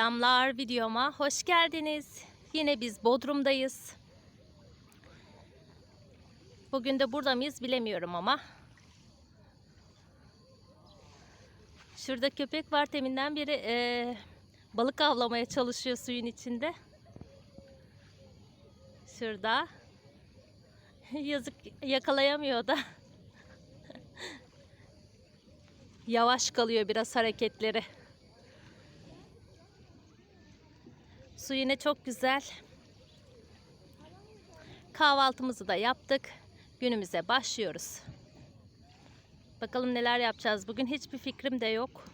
Selamlar videoma hoş geldiniz. Yine biz Bodrum'dayız. Bugün de burada mıyız bilemiyorum ama. Şurada köpek var teminden beri eee, balık avlamaya çalışıyor suyun içinde. Şurada. Yazık yakalayamıyor da. Yavaş kalıyor biraz hareketleri. Su yine çok güzel. Kahvaltımızı da yaptık. Günümüze başlıyoruz. Bakalım neler yapacağız. Bugün hiçbir fikrim de yok.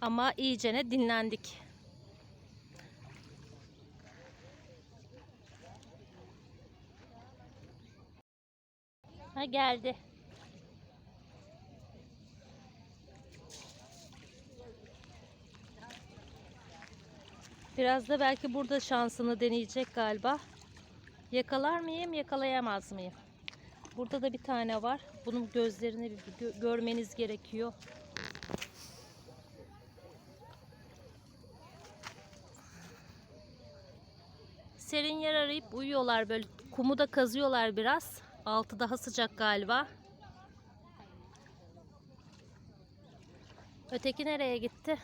Ama iyicene dinlendik. Ha geldi. Biraz da belki burada şansını deneyecek galiba. Yakalar mıyım, yakalayamaz mıyım? Burada da bir tane var. Bunun gözlerini bir gö- görmeniz gerekiyor. Serin yer arayıp uyuyorlar böyle. Kumu da kazıyorlar biraz. Altı daha sıcak galiba. Öteki nereye gitti?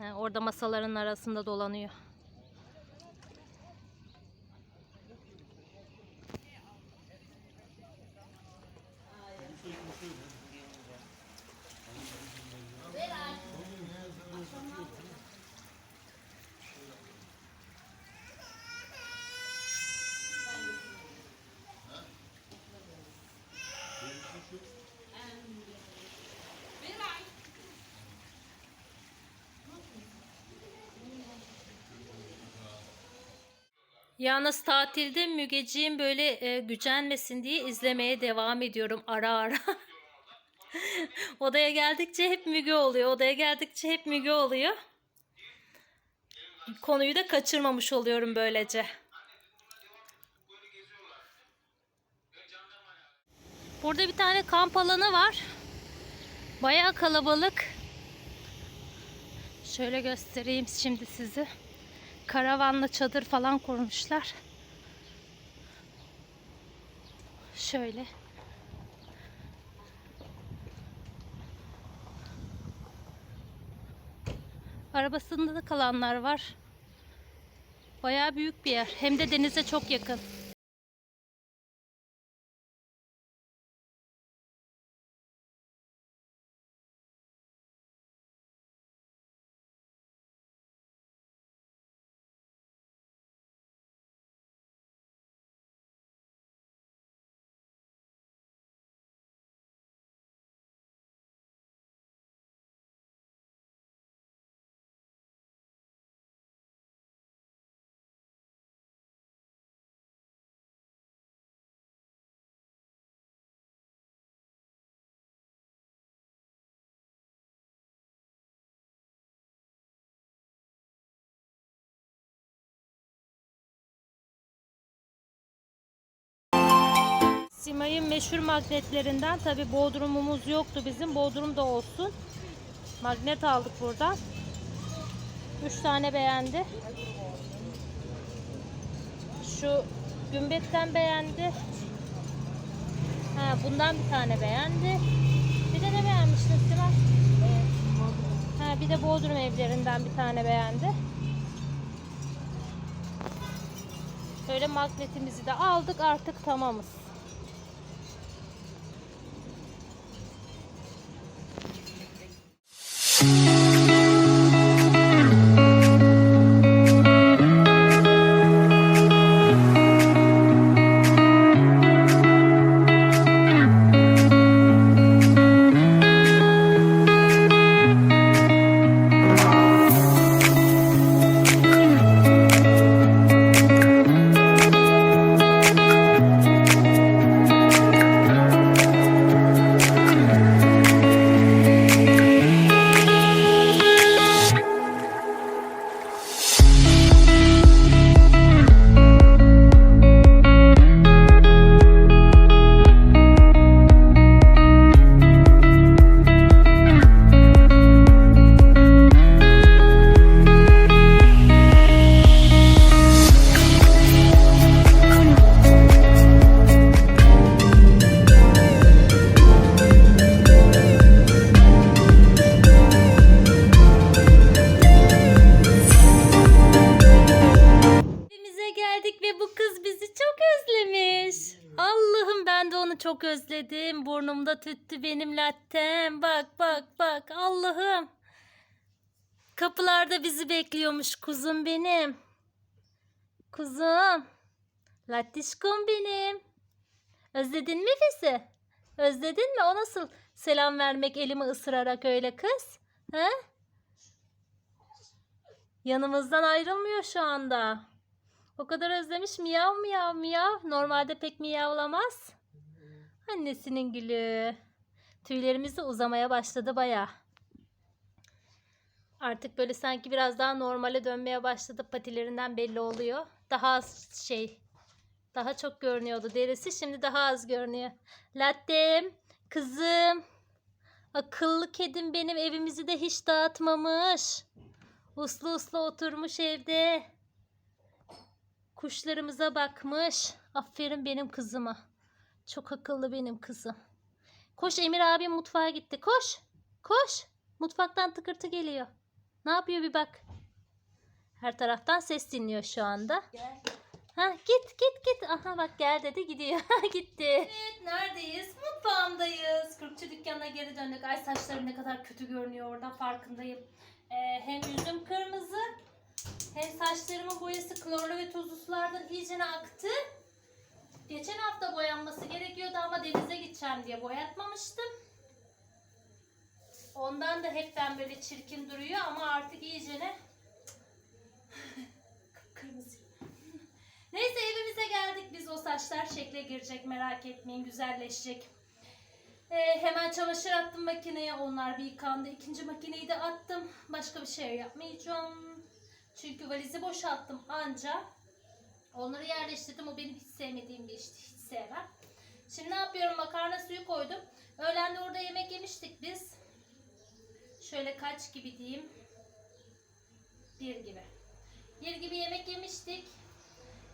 Orada masaların arasında dolanıyor. Yalnız tatilde Mügeciğim böyle e, gücenmesin diye izlemeye devam ediyorum ara ara. Odaya geldikçe hep Müge oluyor. Odaya geldikçe hep Müge oluyor. Konuyu da kaçırmamış oluyorum böylece. Burada bir tane kamp alanı var. Bayağı kalabalık. Şöyle göstereyim şimdi sizi. Karavanla çadır falan kurmuşlar. Şöyle. Arabasında da kalanlar var. Bayağı büyük bir yer. Hem de denize çok yakın. Simay'ın meşhur magnetlerinden tabi Bodrum'umuz yoktu bizim. Bodrum'da olsun. Magnet aldık buradan. 3 tane beğendi. Şu gümbetten beğendi. Ha, bundan bir tane beğendi. Bir de ne beğenmiştin Simay? Ha, bir de Bodrum evlerinden bir tane beğendi. Böyle magnetimizi de aldık artık tamamız. Burnumda tüttü benim lattem. Bak bak bak Allah'ım. Kapılarda bizi bekliyormuş kuzum benim. Kuzum. Lattişkom benim. Özledin mi bizi? Özledin mi? O nasıl selam vermek elimi ısırarak öyle kız? He? Yanımızdan ayrılmıyor şu anda. O kadar özlemiş miyav miyav miyav. Normalde pek miyavlamaz. Annesinin gülü. Tüylerimiz de uzamaya başladı baya. Artık böyle sanki biraz daha normale dönmeye başladı. Patilerinden belli oluyor. Daha az şey. Daha çok görünüyordu derisi. Şimdi daha az görünüyor. Lattem. Kızım. Akıllı kedim benim evimizi de hiç dağıtmamış. Uslu uslu oturmuş evde. Kuşlarımıza bakmış. Aferin benim kızıma. Çok akıllı benim kızım. Koş Emir abim mutfağa gitti. Koş. Koş. Mutfaktan tıkırtı geliyor. Ne yapıyor bir bak. Her taraftan ses dinliyor şu anda. Gel. Ha git git git. Aha bak gel dedi gidiyor. Gitti. Evet neredeyiz? Mutfağımdayız. Kürkçü dükkanına geri döndük. Ay saçlarım ne kadar kötü görünüyor orada farkındayım. Ee, hem yüzüm kırmızı hem saçlarımın boyası klorlu ve tuzlu sulardan iyicene aktı. Geçen hafta boyanması gerekiyordu ama denize gideceğim diye boyatmamıştım. Ondan da hepten böyle çirkin duruyor ama artık iyicene kırmızı. Neyse evimize geldik biz o saçlar şekle girecek merak etmeyin güzelleşecek. Ee, hemen çamaşır attım makineye onlar bir yıkandı. İkinci makineyi de attım. Başka bir şey yapmayacağım. Çünkü valizi boşalttım anca. Onları yerleştirdim. O benim hiç sevmediğim bir işti. Hiç sevmem. Şimdi ne yapıyorum? Makarna suyu koydum. Öğlen de orada yemek yemiştik biz. Şöyle kaç gibi diyeyim. Bir gibi. Bir gibi yemek yemiştik.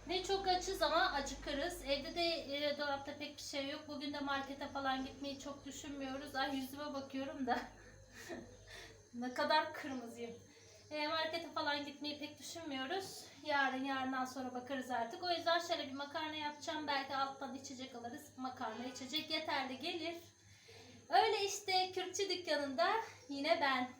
Ne çok açız ama acıkırız. Evde de e, dolapta pek bir şey yok. Bugün de markete falan gitmeyi çok düşünmüyoruz. Ay yüzüme bakıyorum da. ne kadar kırmızıyım. E, markete falan gitmeyi pek düşünmüyoruz. Yarın yarından sonra bakarız artık. O yüzden şöyle bir makarna yapacağım. Belki alttan içecek alırız. Makarna içecek yeterli gelir. Öyle işte Kürkçü dükkanında yine ben.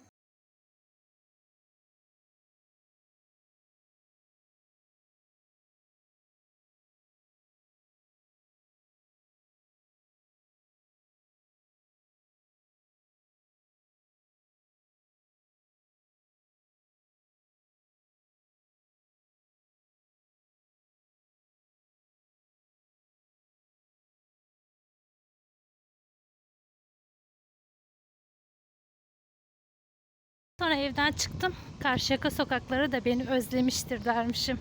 Sonra evden çıktım. Karşıyaka sokakları da beni özlemiştir dermişim.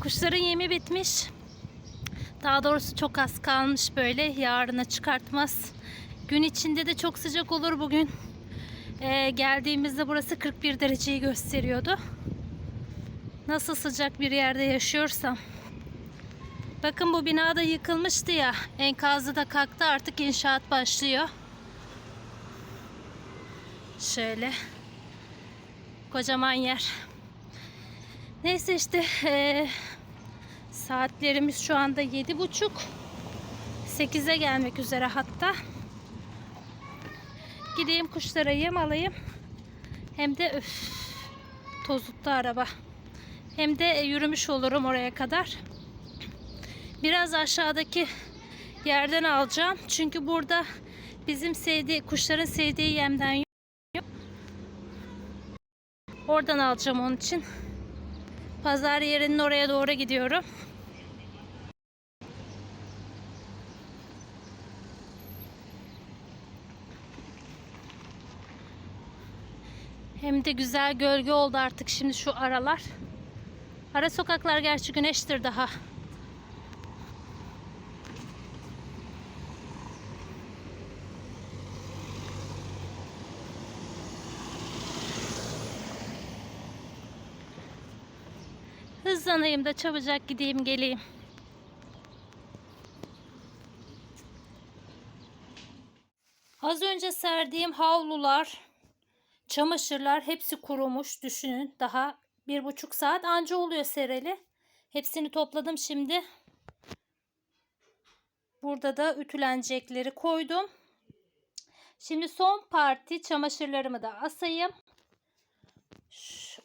Kuşların yemi bitmiş. Daha doğrusu çok az kalmış böyle. Yarına çıkartmaz. Gün içinde de çok sıcak olur bugün. Ee, geldiğimizde burası 41 dereceyi gösteriyordu. Nasıl sıcak bir yerde yaşıyorsam. Bakın bu bina da yıkılmıştı ya. Enkazı da kalktı artık inşaat başlıyor. Şöyle kocaman yer. Neyse işte eee, saatlerimiz şu anda yedi buçuk. Sekize gelmek üzere hatta. Gideyim kuşlara yem alayım. Hem de öf, tozuttu araba. Hem de e, yürümüş olurum oraya kadar. Biraz aşağıdaki yerden alacağım. Çünkü burada bizim sevdiği kuşların sevdiği yemden. Oradan alacağım onun için. Pazar yerinin oraya doğru gidiyorum. Hem de güzel gölge oldu artık şimdi şu aralar. Ara sokaklar gerçi güneştir daha. Hızlanayım da çabucak gideyim geleyim. Az önce serdiğim havlular, çamaşırlar hepsi kurumuş. Düşünün daha bir buçuk saat anca oluyor sereli. Hepsini topladım şimdi. Burada da ütülenecekleri koydum. Şimdi son parti çamaşırlarımı da asayım.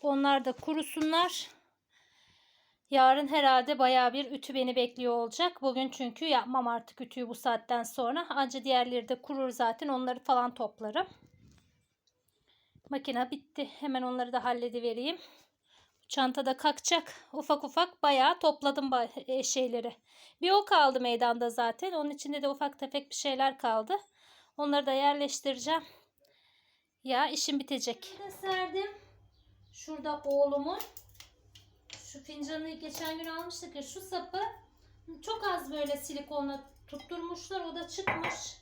Onlar da kurusunlar. Yarın herhalde bayağı bir ütü beni bekliyor olacak. Bugün çünkü yapmam artık ütüyü bu saatten sonra. Anca diğerleri de kurur zaten. Onları falan toplarım. Makine bitti. Hemen onları da halledivereyim. Çantada kalkacak. Ufak ufak bayağı topladım e, şeyleri. Bir o kaldı meydanda zaten. Onun içinde de ufak tefek bir şeyler kaldı. Onları da yerleştireceğim. Ya işim bitecek. serdim. Şurada oğlumun şu fincanı geçen gün almıştık ya şu sapı çok az böyle silikonla tutturmuşlar. O da çıkmış.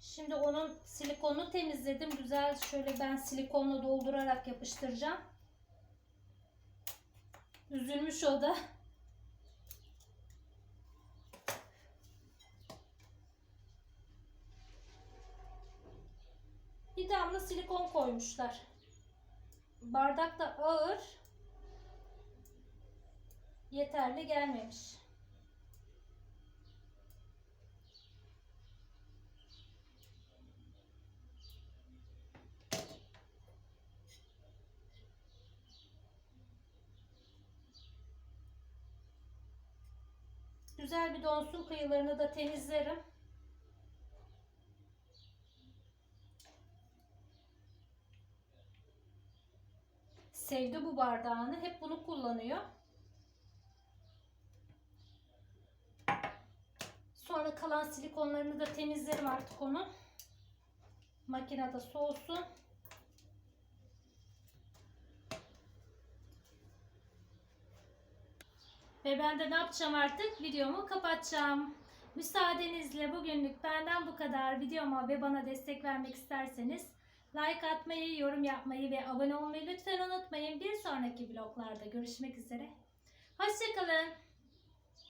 Şimdi onun silikonunu temizledim. Güzel şöyle ben silikonla doldurarak yapıştıracağım. Üzülmüş o da. Bir damla silikon koymuşlar. Bardak da ağır. Yeterli gelmemiş. Güzel bir donsun kıyılarını da temizlerim. Sevdi bu bardağını. Hep bunu kullanıyor. Sonra kalan silikonlarını da temizlerim artık onu. Makinede soğusun. Ve ben de ne yapacağım artık? Videomu kapatacağım. Müsaadenizle bugünlük benden bu kadar. Videoma ve bana destek vermek isterseniz like atmayı, yorum yapmayı ve abone olmayı lütfen unutmayın. Bir sonraki vloglarda görüşmek üzere. Hoşçakalın.